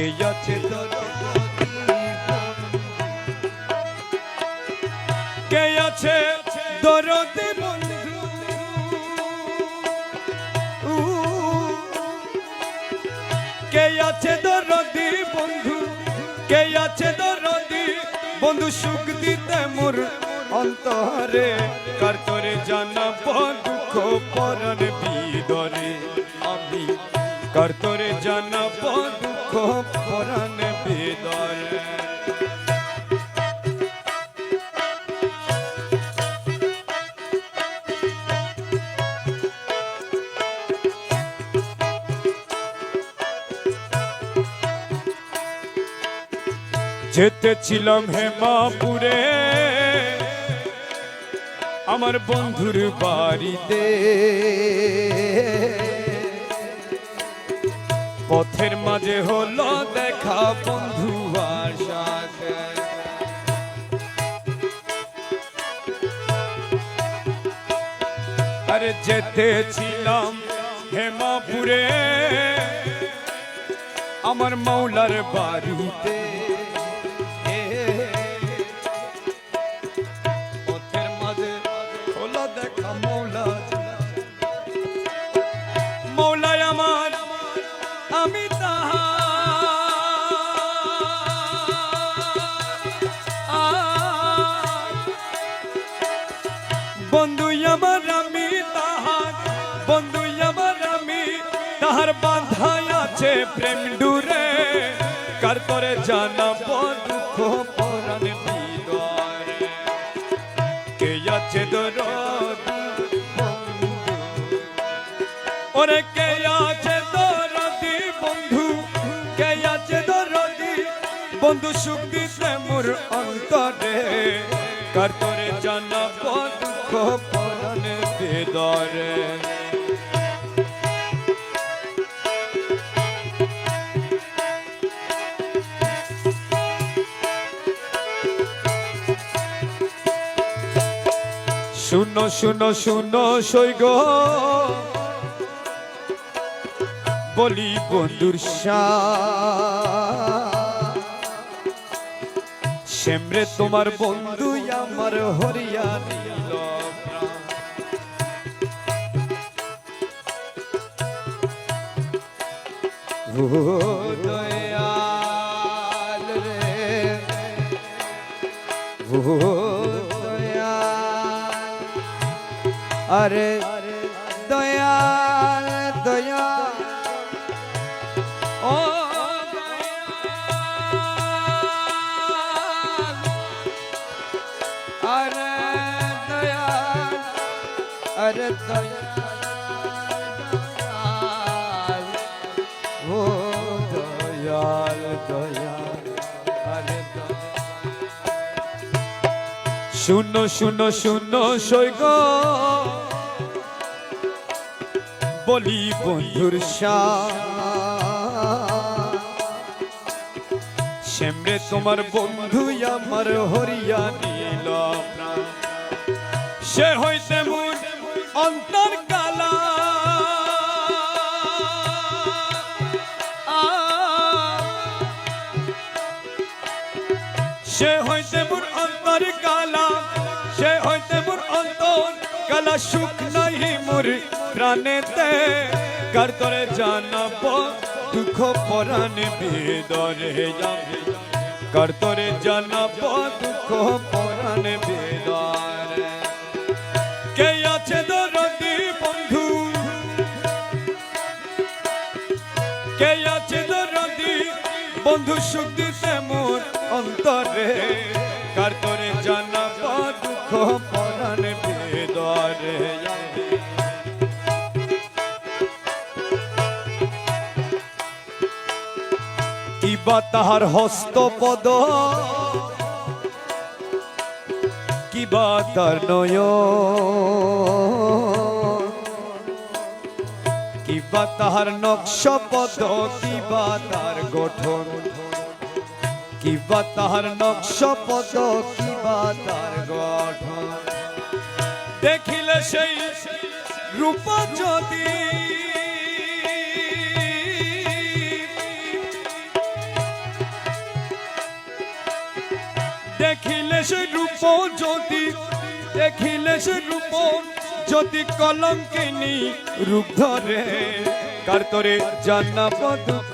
কে আছে দরদি কে আছে দরদি বন্ধু? কে আছে দরদি বন্ধু? কে আছে দরদি বন্ধু? সুখ দিতে মোর অন্তরে কার তোরে জানাব দুঃখ পরন বিদরে? আমি কার তোরে জানাব দুঃখ পরন বিদরে যেতেছিলাম হেমাপুরে আমার বন্ধুর বাড়িতে। পথের মাঝে হলো দেখা বন্ধু আরে যেতে ছিলাম হেমাপুরে আমার মৌলার বাড়িতে। বন্ধু আমার আমি তাহার, বন্ধু আমার আমি তাহার বাঁধাই আছে প্রেম ডুরে কার করে জানাব দুঃখ পরাণ কে আছে দরদ? বন্ধু সুখ দিতে মোর অন্তরে। কার তোরে জানাব দুঃখ পরাণ বেদরে। শুনো শুনো শুনো, সৈগ। বলি বন্ধুর সেমরে তোমার বন্ধু আমার হরিয়া দয়াল রে দয়াল। আরে দয়াল দয়াল। ও আরে দয়াল শুনো শুনো শুনো সৈগ বলি বন্ধুর সেমরে তোমার বন্ধু আমার হরিয়া নীল সে হইতে মুর অন্তর কালা। সে হইতে মোর অন্তর কালা, সে হইতে মোর অন্তর কালা। সুখ নাহি মোর প্রাণেতে, কার তরে জানাব দুঃখ পরাণে বেদরে? কার তরে জানাব দুঃখ পরাণে সুখ দিতে মোর অন্তরে। কার তোরে জানাব দুঃখ, পরাণ বেদরে। কিবা তাহার হস্তপদ কিবা তার নয় কিবা তাহার নকশপদ কিবা তার গঠন। কিবা তাহার নকশপদ কিবা তার গঠন। দেখিলে সেই রূপ যদি যদি কলঙ্কিনী রূপ ধরে কার তরে জানাব দুঃখ